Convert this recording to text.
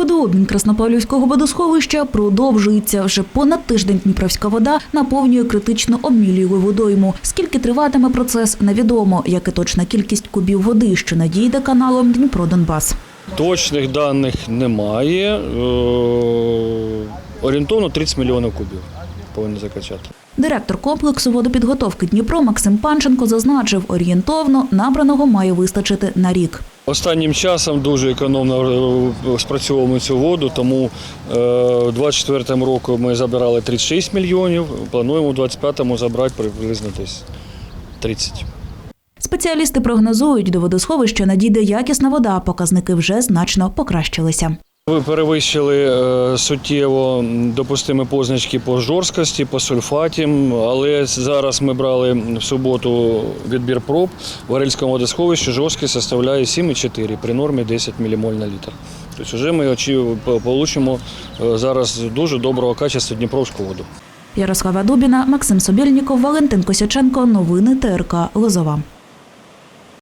Водообмін Краснопавлівського водосховища продовжується. Вже понад тиждень Дніпровська вода наповнює критично обмілілу водойму. Скільки триватиме процес, невідомо, як і точна кількість кубів води, що надійде каналом Дніпро-Донбас. Точних даних немає. Е, Орієнтовно 30 мільйонів кубів повинні закачати. Директор комплексу водопідготовки Дніпро Максим Панченко зазначив, орієнтовно набраного має вистачити на рік. Останнім часом дуже економно е, спрацьовуємо цю воду, тому у 24 року ми забирали 36 мільйонів, плануємо у 25-му забрати приблизно десь 30. Спеціалісти прогнозують, до водосховища надійде якісна вода. Показники вже значно покращилися. Ви перевищили е, суттєво допустимі позначки по жорсткості, по сульфаті, але зараз ми брали в суботу відбір проб в Орельському водосховищі жорсткість составляє 7,4 при нормі 10 мілімоль на літр. Тобто вже ми очі- по- е, зараз дуже доброго качества Дніпровську воду. Ярослава Дубіна, Максим Собєльніков, Валентин Косяченко. Новини ТРК Лозова.